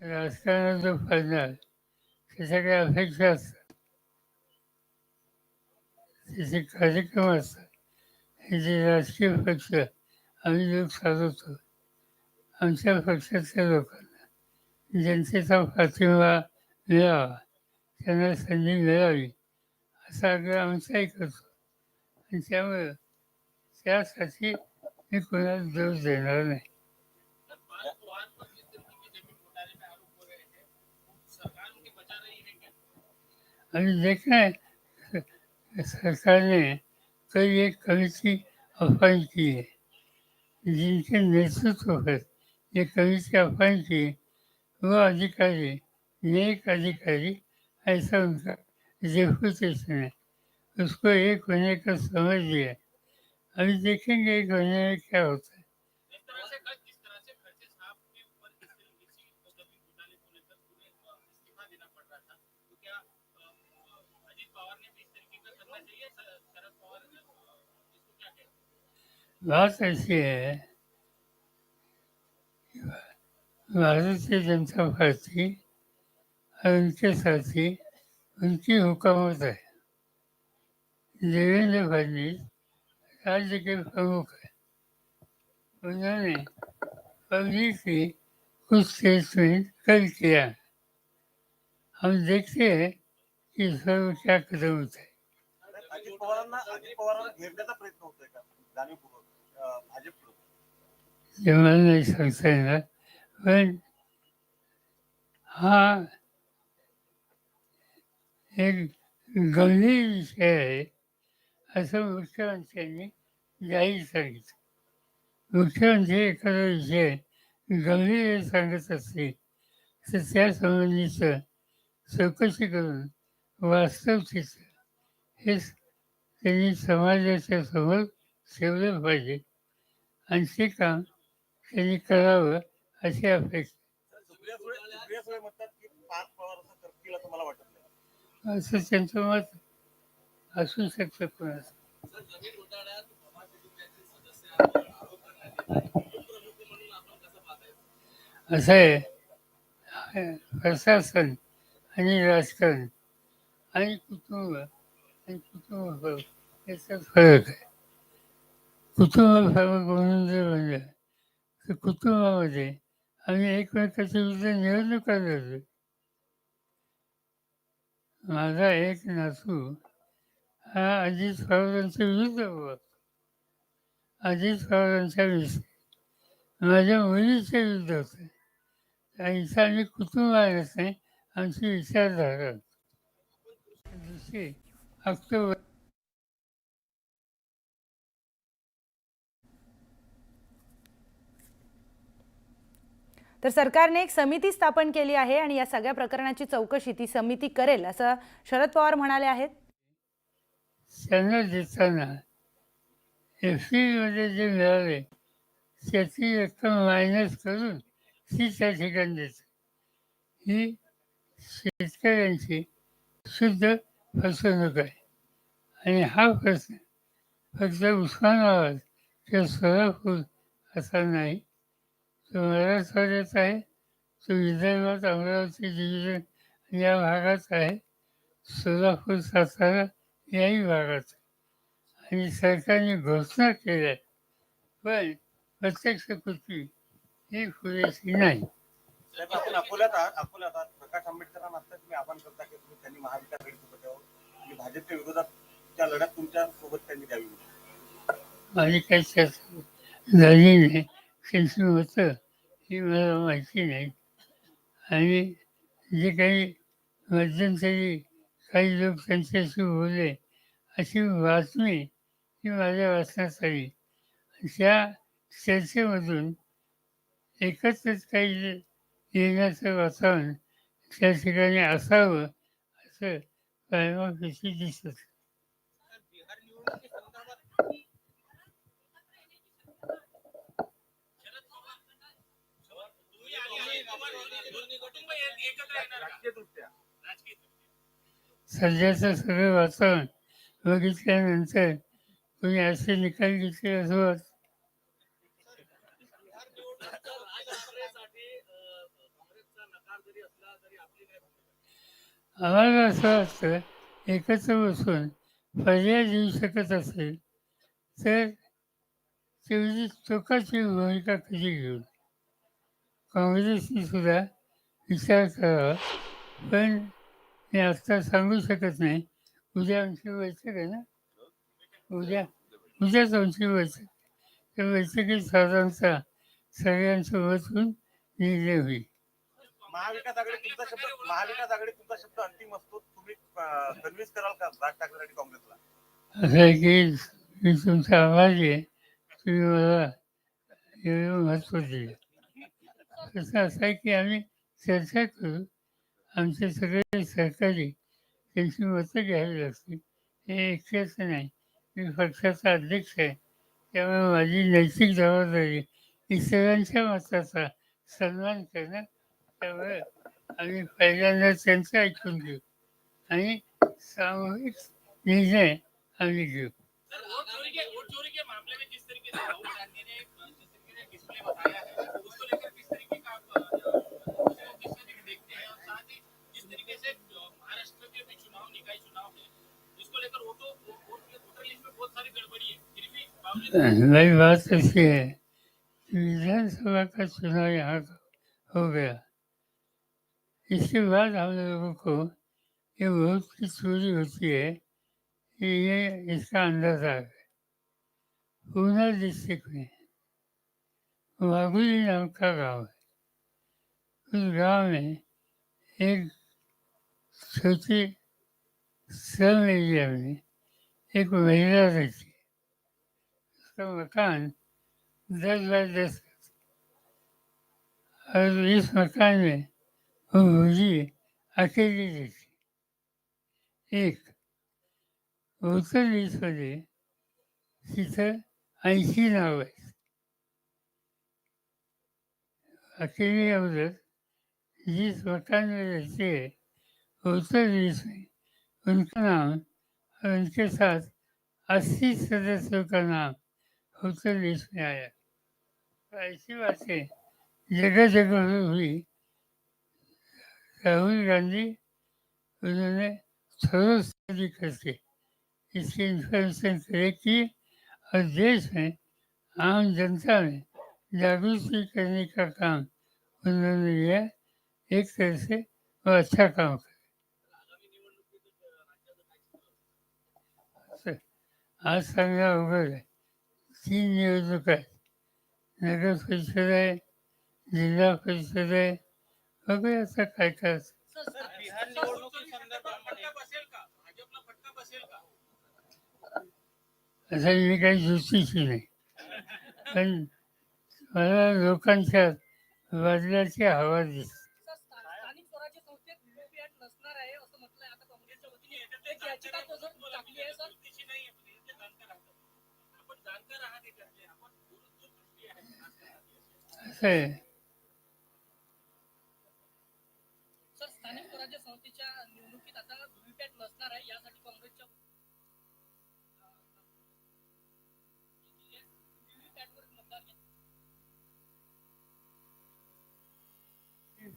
राजकारणात जो फायदा त्याच्या काही अपेक्षा असतात. त्याचे कार्यक्रम असतात. हे जे राजकीय पक्ष आम्ही लोक चालवतो आमच्या पक्षातल्या लोकांना जनतेचा पाठिंबा मिळावा त्यांना संधी मिळावी असा आग्रह आमचाही करतो. आणि त्यामुळं त्यासाठी मी कोणाला दोष देणार नाही पांच वाहन पर जिस तरीके के जमीन घोटाले में आरोप हो रहे हैं वो सरकार उनके बचा रही है आणि अभी देखना है सरकार ने एक कमिटी अपॉइंट की है जिनके नेतृत्व पर ये कमिटी अपॉइंट की व अधिकारी नेक अधिकारी ऐसा उनका रेपुटेशन है उसको एक होने का समझ दिया अभी देखेंगे एक होने में क्या होता है बात ऐसी है भारतीय जनता पार्टी और उनके साथी उनकी हुकूमत है। देवेंद्र फडणवीस राज्य के प्रमुख है। उन्होंने पब्लिक पब्लिकली कुछ स्टेटमेंट कल किया। हम देखते हैं कि इस पर क्या कदम उठाए। अजित पवारांना अजित पवारांना घेरण्याचा प्रयत्न होतोय का? जाणीवपूर्वक अं, भाजपकडून जे मला नाही सांगता येणार पण हा एक गंभीर विषय आहे असं मुख्यमंत्र्यांनी जाहीर सांगितलं. मुख्यमंत्री एखादा विषय गंभीर सांगत असतील तर त्यासंबंधीचं चौकशी करून वास्तव चित्र हे त्यांनी समाजाच्या समोर ठेवलं पाहिजे. आणि ते काम त्यांनी करावं अशी अपेक्षा. असं त्यांचं मत असू शकतं कोणाचं असं आहे. प्रशासन आणि राजकारण आणि कुटुंब आणि कुटुंब याच्यात फरक आहे. कुटुंब फरक म्हणून जर म्हणजे तर कुटुंबामध्ये आम्ही एकमेकाच्या विरुद्ध निवडणुका लढलो माझा एक नातू हा अजित पवारांच्या विरुद्ध होता. अजित पवारांच्या विषयी माझ्या मुलीच्या विरुद्ध होते. इथं आम्ही कुटुंब आहे नाही आमची विचारधारा. दुसरी ऑक्टोबर तर सरकारने एक समिती स्थापन केली आहे आणि या सगळ्या प्रकरणाची चौकशी ती समिती करेल असं शरद पवार म्हणाले आहेत. त्यांना देताना एफमध्ये जे मिळाले त्याची रक्कम मायनस करून ती त्या ठिकाणी देतात ही शेतकऱ्यांची शुद्ध फसवणूक आहे आणि हा प्रश्न फक्त उस्मानाबाद किंवा सोलापूर असा नाही. तो मराठवाड्यात आहे तो विदर्भात अमरावती डिव्हिजन या भागात आहे सोलापूर सातारा याही भागात आणि सरकारने घोषणा केल्या पण प्रत्यक्ष कृती ही पुरेशी नाही. साहेब आपण अकोल्यात आहात अकोल्यात आहात. प्रकाश आंबेडकरांना आता तुम्ही आवाहन करता की तुम्ही त्यांनी महाविकास आघाडी सोबत यावं आणि भाजपच्या विरोधात त्या लढ्यात तुमच्यासोबत त्यांनी द्यावी माझी काही चर्चा झाली नाही त्यांची मतं ही मला माहिती नाही. आणि जे काही मध्यंतरी काही लोक त्यांच्याशी बोलले अशी बातमी ही माझ्या वाचण्यात आली. त्या चर्चेमधून एकत्रच काही येण्याचं वातावरण त्या ठिकाणी असावं असं कायमापेक्षी दिसत. सध्याचं सगळं वातावरण बघितल्यानंतर तुम्ही असे निकाल घेतले असं वाटतं बिहार निवडणूक तर राज ठाकरेसाठी अ, काँग्रेसचा नकार जरी असला तरी आपली काय भूमिका आम्हाला असं वाटतं एकत्र बसून पर्याय देऊ शकत असेल तर तेवढी चोखाची भूमिका कधी घेऊन काँग्रेसने सुद्धा विचार करावा पण मी आत्ता सांगू शकत नाही. उद्या आमची बैठक आहे ना? उद्या उद्याच आमची बैठक. त्या बैठकीत साधारणतः सगळ्यांसोबत होऊन निर्णय होईल. महाविकास आघाडी तुमचा शब्द महाविकास आघाडी तुमचा शब्द अंतिम असतो. तुम्ही कन्व्हिन्स कराल का राज ठाकरे आणि काँग्रेसला? असं आहे की मी तुमचा आभारी आहे तुम्ही मला एवढं महत्त्व दिलं असं आहे की आम्ही चर्चा करू आमचे सगळे सहकारी त्यांची मतं घ्यावी लागतील हे एकट्याच नाही. मी पक्षाचा अध्यक्ष आहे त्यामुळे माझी नैतिक जबाबदारी इतरांच्या मताचा सन्मान करणं त्यामुळे आम्ही पहिल्यांदा त्यांचं ऐकून घेऊ. आणि सामूहिक निर्णय आम्ही घेऊ. सर वोट चोरी के वोट चोरी के मामले में जिस तरीके से राहुल गांधी ने जिस तरीके से डिस्प्ले बताया उसको लेकर किस तरीके का आप अ, अ, किस तरीके देखते और साथ जिस तरीके से अ, महाराष्ट्र के भी चुनाव निकाय चुनाव जिसको लेकर वोटों वोट वोटर लिस्ट में बहुत सारी गड़बड़ी फिर भी बावजूद मेरी बात ऐसी है विधानसभा का चुनाव यहाँ हो गया। इसके बाद हम लोगों को ये बहुत की चोरी होती है कि ये इसका अंदाजा आ गया पूना डिस्ट्रिक्ट में वागुली नाम का गांव है। उस गांव में एक छोटी सब एरिया में एक महिला रहती है। उसका मकान दस बाय दस और इस मकान में वो असे अकेली एक उत्तर दिशेमध्ये तिथं ऐंशी नाव आहेत. अकेली औरत जी मकान रहती है उत्तर दिश में उनका नाम और उनके साथ अस्सी सदस्यों का नाम उत्तर देश में आया ऐसी बातें जगह जगह हुई राहुल गांधी उन्होंने थोड़ा स्टडी करके इसकी इन्फॉर्मेशन कलेक्ट की और देश में आम जनता में जागृति करने का काम उन्होंने लिया एक तरह से वो अच्छा काम कर आज सांगणं अवघड आहे तीन निवडणुका आहेत नगर परिषद आहे जिल्हा परिषद आहे बघूया असं काय काय असं. मी काही ज्योतिषी नाही. पण मला लोकांच्या बदलाची हवा दिसते. असं आहे स्थानिक स्वराज्य संस्थेत व्हीव्हीपॅट नसणार आहे असं म्हटलंय आता काँग्रेसच्या वतीने एक याचिका तो जर टाकली आहे सर दृष्टी नाही आहे पण याचे जाणकार आहात आपण जाणकार आहात याच्यातले आपण दूरदृष्टी आहे जाणकार आहात याचे. असं आहे सर स्थानिक स्वराज्य संस्थेच्या निवडणुकीत आता व्हीव्हीपॅट नसणार आहे यासाठी काँग्रेसच्या व्हीव्हीपॅटवर मतदार घेतले.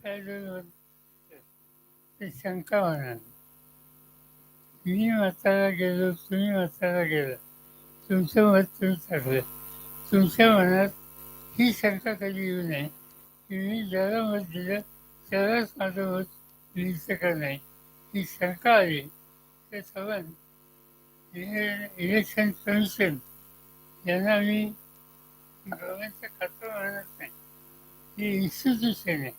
ते काय ते शंका म्हणाल मी मताला गेलो तुम्ही मताला गेला. तुमचं मत तुम्ही ठरलं तुमच्या मनात ही शंका कधी येऊ नये? की मी ज्याला मत दिलं त्यालाच माझं मत लिहितं का नाही. ही शंका आली तर सवन इलेक्शन कमिशन यांना मी गव्हर्नमेंटचं खातं म्हणत नाही. ही इन्स्टिट्यूशन आहे.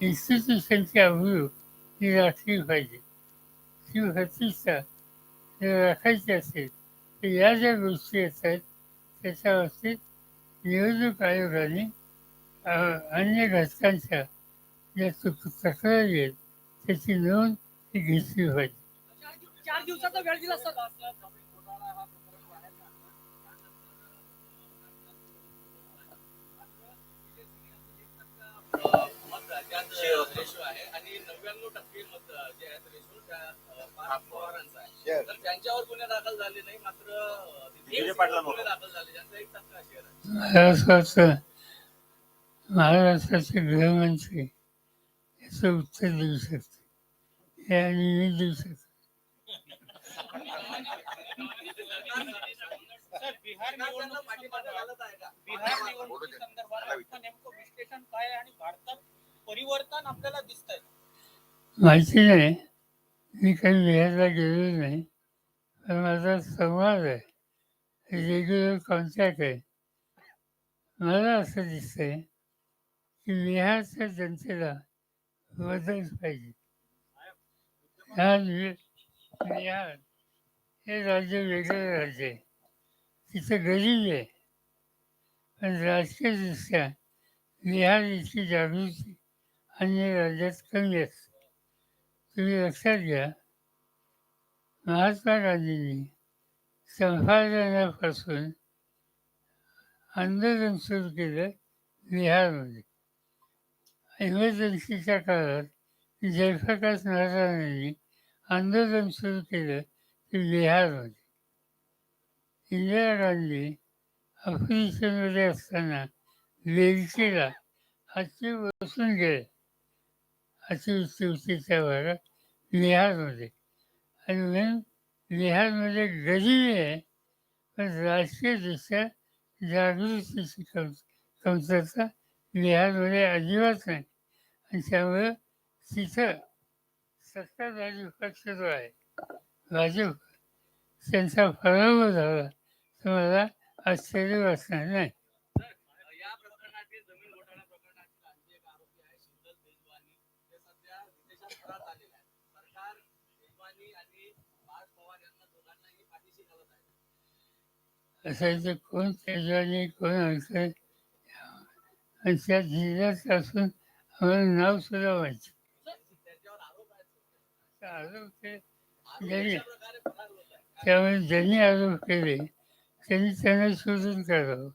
इन्स्टिट्यूशनची अवघड ही राखली पाहिजे. ती प्रतिष्ठा जर राखायची असेल तर या ज्या गोष्टी येतात त्याच्या बाबतीत निवडणूक आयोगाने अन्य घटकांच्या ज्या तक्रारी आहेत त्याची नोंद ही घेतली पाहिजे. चार दिवसाचा वेळ दिला सर मत त्यात रेशो आहे आणि नव्याण्णव टक्के मत जे आहेत रेशो त्या अ, पार्थ पवारांचा आहे. तर त्यांच्यावर गुन्हे दाखल झाले नाही मात्र अ, विजय पाटलांवर. गुन्हे दाखल झाले ज्यांचा एक टक्का शेअर आहे. मला असं वाटतं महाराष्ट्राचे गृहमंत्री याचं उत्तर देऊ शकते. हे आणि मी देऊ शकतो. सर बिहार निवडणूक बिहार निवडणुकी संदर्भात आपलं नेमकं विश्लेषण काय आहे आणि परिवर्तन आपल्याला दिसतंय. माहिती नाही. मी काही बिहारला गेलो नाही. पण माझा संवाद आहे. रेग्युलर कॉन्टॅक्ट आहे. मला असं दिसतंय की बिहारच्या जनतेला बदल पाहिजे. बिहार हे राज्य वेगळं राज्य आहे. तिथं गरीब आहे. पण राजकीयदृष्ट्या बिहार इतकी जागृती अन्य राज्यात कमी असते तुम्ही लक्षात घ्या. महात्मा गांधींनी संपादनापासून आंदोलन सुरू केलं बिहारमध्ये. इमर्जन्सीच्या काळात जयप्रकाश नारायणांनी आंदोलन सुरू केलं ते बिहारमध्ये. इंदिरा गांधी ऑफिसमध्ये असताना वेलचीला हाती बसून गेले. अतिवृष्टीच्या भागात बिहारमध्ये आणि म्हणून बिहारमध्ये गरिबी आहे पण राजकीयदृष्ट्या जागृतीची कम कमतरता बिहारमध्ये अजिबात नाही. आणि त्यामुळं तिथं सत्ताधारी पक्ष जो आहे भाजप त्यांचा पराभव झाला. तर मला आश्चर्य वाटणार नाही या प्रकरणातील जमीन घोटाळा प्रकरणातील आणखी एक आरोपी आहे शिवदत्त तेजवानी ते सध्या विदेशात परत आलेले आहेत सरकार तेजवानी आणि पार्थ पवार यांना दोघांनाही पाठीशी घालत आहे असायचं कोण तेजवानी कोण असं आणि त्या जिल्ह्यात असून आम्हाला नाव सुद्धा व्हायचं. आरोप ते ज्यांनी त्यामुळे ज्यांनी आरोप केले त्यांनी त्यांना शोधून काढावं.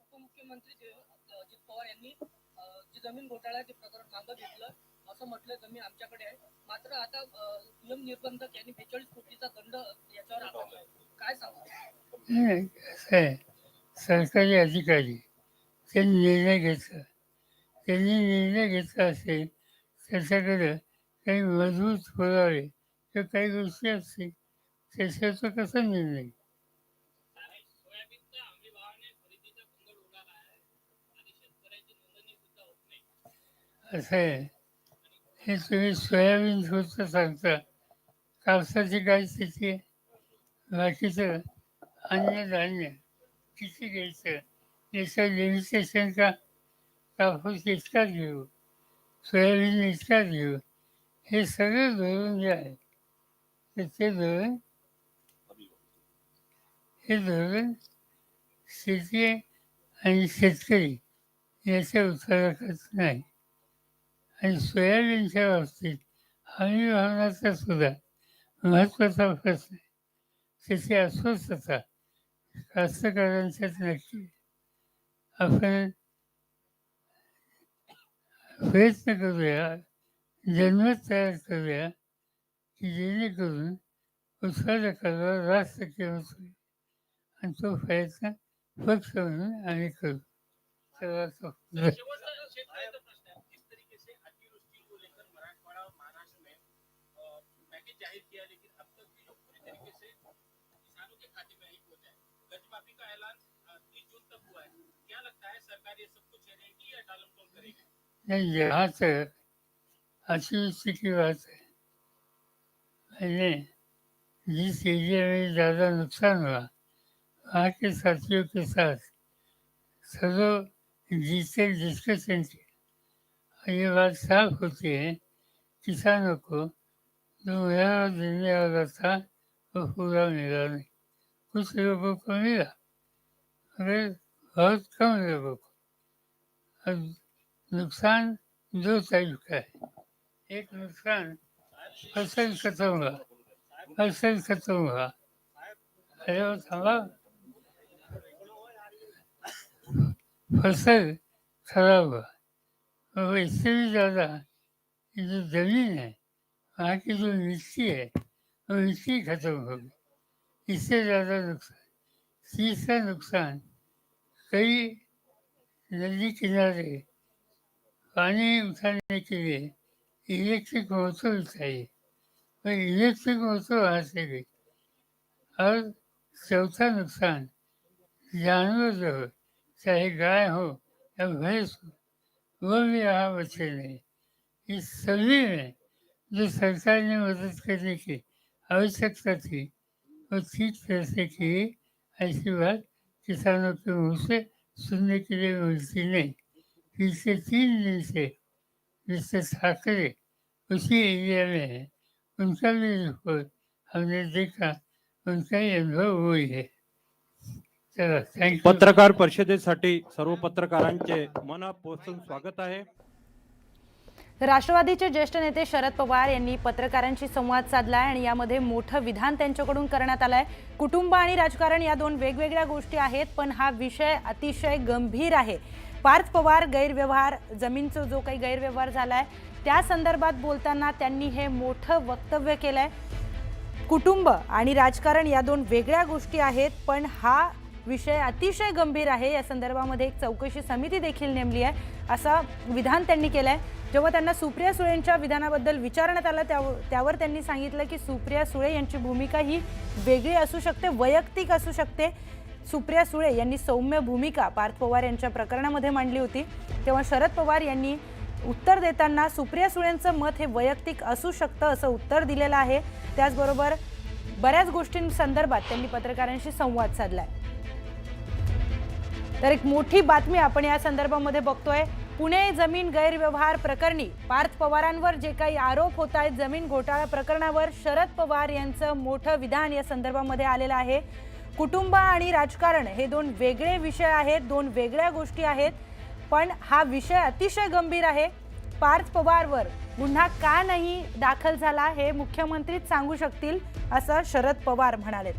उपमुख्यमंत्री अजित पवार यांनी अ, जे जमीन घोटाळ्याचे प्रकरण मागं घेतलं असं म्हटलं कमी आमच्याकडे आहे. मात्र आता नियम निर्बंधक यांनी बेचाळीस कोटीचा दंड याच्यावर आकारलाय काय सांगा सरकारी अधिकारी त्यांनी निर्णय घेतला. त्यांनी निर्णय घेतला असेल त्याच्याकडे काही मजबूत पुरावे किंवा काही गोष्टी असतील त्याच्यावर कसा निर्णय? असं आहे. हे तुम्ही सोयाबीन स्वस्त सांगता. कापसाची काय स्थिती आहे बाकीचं अन्नधान्य किती घ्यायचं? याचं लिमिटेशन का? कापूस इतकाच घेऊ? सोयाबीन इतकाच घेऊ? हे सगळं धोरण जे आहे तर ते धोरण हे धोरण शेती आणि शेतकरी याच्या उत्पादकाच नाही. आणि सोयाबीनच्या बाबतीत हमी भावनाचा सुद्धा महत्त्वाचा प्रश्न आहे. त्याची अस्वस्थता कास्तकारांच्यात नक्की आपण प्रयत्न करूया जन्मत तयार करूया की जेणेकरून उत्पादकाला रास्त किंमत होईल आणि तो प्रयत्न पक्ष म्हणून आम्ही करू. तेव्हा नहीं यहाँ तक अच्छी अतिवृष्टि की बात है मैंने जिस एरिया में ज़्यादा नुकसान हुआ वहाँ के साथियों के साथ सदो डिटेल डिस्कशन किया ये बात साफ होती है किसानों को जो मेरा देने वाला था वो पूरा मिला नहीं. कुछ लोगों को मिला मगर बहुत कम लोगों को नुकसान दो टाइप का है एक नुकसान फसल खत्म हुआ फसल खत्म हुआ अरे वो थामा फसल खराब हुआ और इससे भी ज़्यादा ये जो ज़मीन है वहाँ की जो मिट्टी है वो मिट्टी खत्म हो गई इससे ज़्यादा नुकसान तीसरा नुकसान कई नदी किनारे, पानी उठाने के लिए इलेक्ट्रिक मोटर चाहिए और इलेक्ट्रिक मोटर वहाँ से गई। और चौथा नुकसान, जानवर जो हो, चाहे गाय हो या भैंस हो, वो भी यहाँ बचे नहीं। इस सभी में जो सरकार ने मदद करने की आवश्यकता थी, वो ठीक तरह से की। ऐसी बात किसानों के मुँह से शून्य केले लिए मिलती नहीं पिछले तीन दिन से मिस्टर ठाकरे उसी एरिया में है उनका भी रिपोर्ट हमने देखा उनका ही अनुभव है पत्रकार परिषदेसाठी सर्व पत्रकारांचे मनापासून स्वागत आहे. राष्ट्रवादीचे ज्येष्ठ नेते शरद पवार यांनी पत्रकारांशी संवाद साधलाय आणि यामध्ये मोठं विधान त्यांच्याकडून करण्यात आलंय. कुटुंब आणि राजकारण या दोन वेगवेगळ्या गोष्टी आहेत पण हा विषय अतिशय गंभीर आहे. पार्थ पवार गैरव्यवहार जमीनचं जो काही गैरव्यवहार झालाय त्या संदर्भात बोलताना त्यांनी हे मोठं वक्तव्य केलंय. कुटुंब आणि राजकारण या दोन वेगळ्या गोष्टी आहेत पण हा विषय अतिशय गंभीर आहे. या संदर्भामध्ये एक चौकशी समिती देखील नेमली आहे. असं विधान त्यांनी केलं आहे जेव्हा त्यांना सुप्रिया सुळेंच्या विधानाबद्दल विचारण्यात आलं त्यावर त्यांनी सांगितलं की सुप्रिया सुळे यांची भूमिका ही वेगळी असू शकते वैयक्तिक असू शकते. सुप्रिया सुळे यांनी सौम्य भूमिका पार्थ पवार यांच्या प्रकरणामध्ये मांडली होती. तेव्हा शरद पवार यांनी उत्तर देताना सुप्रिया सुळेंचं मत हे वैयक्तिक असू शकतं असं उत्तर दिलेलं आहे. त्याचबरोबर बऱ्याच गोष्टींसंदर्भात त्यांनी पत्रकारांशी संवाद साधलाय. तर एक मोठी बातमी आपण या संदर्भामध्ये बघतोय. पुणे जमीन गैरव्यवहार प्रकरणी पार्थ पवारांवर जे काही आरोप होत आहेत जमीन घोटाळा प्रकरणावर शरद पवार यांचं मोठं विधान या संदर्भामध्ये आलेलं आहे. कुटुंब आणि राजकारण हे दोन वेगळे विषय आहेत दोन वेगळ्या गोष्टी आहेत पण हा विषय अतिशय गंभीर आहे. पार्थ पवारवर गुन्हा का नाही दाखल झाला हे मुख्यमंत्रीच सांगू शकतील असं शरद पवार म्हणाले